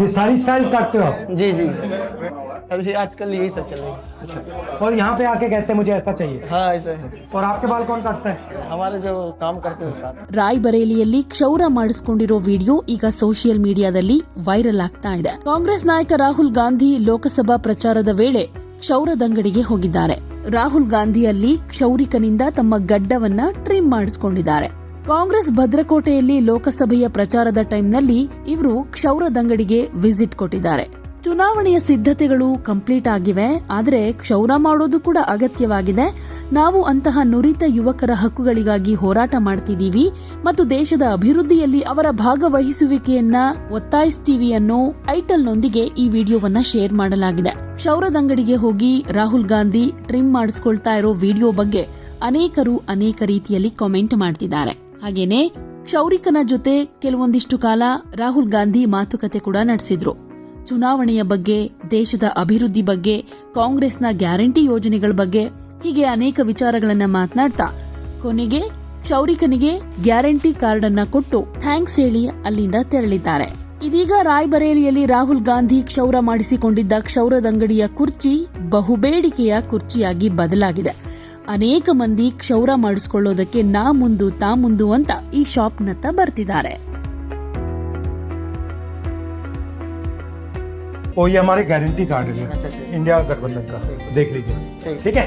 ये सारी स्टाइल्स काटते हो आप जी जी सर जी आजकल यही सब चल रही है और यहाँ पे आके कहते हैं मुझे ऐसा चाहिए हाँ ऐसा है और आपके बाल कौन काटता है हमारे जो काम करते हैं साथ ರಾಯ್ಬರೇಲಿಯಲ್ಲಿ ಕ್ಷೌರ ಮಾಡಿಸಿಕೊಂಡಿರೋ ವಿಡಿಯೋ ಈಗ ಸೋಷಿಯಲ್ ಮೀಡಿಯಾದಲ್ಲಿ ವೈರಲ್ ಆಗ್ತಾ ಇದೆ ಕಾಂಗ್ರೆಸ್ ನಾಯಕ ರಾಹುಲ್ ಗಾಂಧಿ ಲೋಕಸಭಾ ಪ್ರಚಾರದ ವೇಳೆ ಕ್ಷೌರದಂಗಡಿಗೆ ಹೋಗಿದ್ದಾರೆ ರಾಹುಲ್ ಗಾಂಧಿ ಅಲ್ಲಿ ಕ್ಷೌರಿಕನಿಂದ ತಮ್ಮ ಗಡ್ಡವನ್ನ ಟ್ರಿಮ್ ಮಾಡಿಸಿಕೊಂಡಿದ್ದಾರೆ ಕಾಂಗ್ರೆಸ್ ಭದ್ರಕೋಟೆಯಲ್ಲಿ ಲೋಕಸಭೆಯ ಪ್ರಚಾರದ ಟೈಮ್ನಲ್ಲಿ ಇವರು ಕ್ಷೌರದಂಗಡಿಗೆ ವಿಸಿಟ್ ಕೊಟ್ಟಿದ್ದಾರೆ. ಚುನಾವಣೆಯ ಸಿದ್ಧತೆಗಳು ಕಂಪ್ಲೀಟ್ ಆಗಿವೆ, ಆದರೆ ಕ್ಷೌರ ಮಾಡೋದು ಕೂಡ ಅಗತ್ಯವಾಗಿದೆ. ನಾವು ಅಂತಹ ನುರಿತ ಯುವಕರ ಹಕ್ಕುಗಳಿಗಾಗಿ ಹೋರಾಟ ಮಾಡ್ತಿದ್ದೀವಿ ಮತ್ತು ದೇಶದ ಅಭಿವೃದ್ಧಿಯಲ್ಲಿ ಅವರ ಭಾಗವಹಿಸುವಿಕೆಯನ್ನ ಒತ್ತಾಯಿಸ್ತೀವಿ ಅನ್ನೋ ಟೈಟಲ್ನೊಂದಿಗೆ ಈ ವಿಡಿಯೋವನ್ನ ಶೇರ್ ಮಾಡಲಾಗಿದೆ. ಕ್ಷೌರದಂಗಡಿಗೆ ಹೋಗಿ ರಾಹುಲ್ ಗಾಂಧಿ ಟ್ರಿಮ್ ಮಾಡಿಸ್ಕೊಳ್ತಾ ಇರೋ ವಿಡಿಯೋ ಬಗ್ಗೆ ಅನೇಕರು ಅನೇಕ ರೀತಿಯಲ್ಲಿ ಕಾಮೆಂಟ್ ಮಾಡ್ತಿದ್ದಾರೆ. ಹಾಗೇನೆ ಕ್ಷೌರಿಕನ ಜೊತೆ ಕೆಲವೊಂದಿಷ್ಟು ಕಾಲ ರಾಹುಲ್ ಗಾಂಧಿ ಮಾತುಕತೆ ಕೂಡ ನಡೆಸಿದ್ರು. ಚುನಾವಣೆಯ ಬಗ್ಗೆ, ದೇಶದ ಅಭಿವೃದ್ಧಿ ಬಗ್ಗೆ, ಕಾಂಗ್ರೆಸ್ನ ಗ್ಯಾರಂಟಿ ಯೋಜನೆಗಳ ಬಗ್ಗೆ ಹೀಗೆ ಅನೇಕ ವಿಚಾರಗಳನ್ನ ಮಾತನಾಡ್ತಾ ಕೊನೆಗೆ ಕ್ಷೌರಿಕನಿಗೆ ಗ್ಯಾರಂಟಿ ಕಾರ್ಡ್ ಅನ್ನ ಕೊಟ್ಟು ಥ್ಯಾಂಕ್ಸ್ ಹೇಳಿ ಅಲ್ಲಿಂದ ತೆರಳಿದ್ದಾರೆ. ಇದೀಗ ರಾಯ್ಬರೇಲಿಯಲ್ಲಿ ರಾಹುಲ್ ಗಾಂಧಿ ಕ್ಷೌರ ಮಾಡಿಸಿಕೊಂಡಿದ್ದ ಕ್ಷೌರದಂಗಡಿಯ ಕುರ್ಚಿ ಬಹುಬೇಡಿಕೆಯ ಕುರ್ಚಿಯಾಗಿ ಬದಲಾಗಿದೆ. ಅನೇಕ ಮಂದಿ ಕ್ಷೌರ ಮಾಡಿಸ್ಕೊಳ್ಳೋದಕ್ಕೆ ನಾ ಮುಂದು ತಾ ಮುಂದು ಅಂತ ಈ ಶಾಪ್ನತ್ತ ಬರ್ತಿದ್ದಾರೆ और ये हमारे गारंटी कार्ड है अच्छा अच्छा इंडिया गठबंधन का देख लीजिए ठीक। ठीक है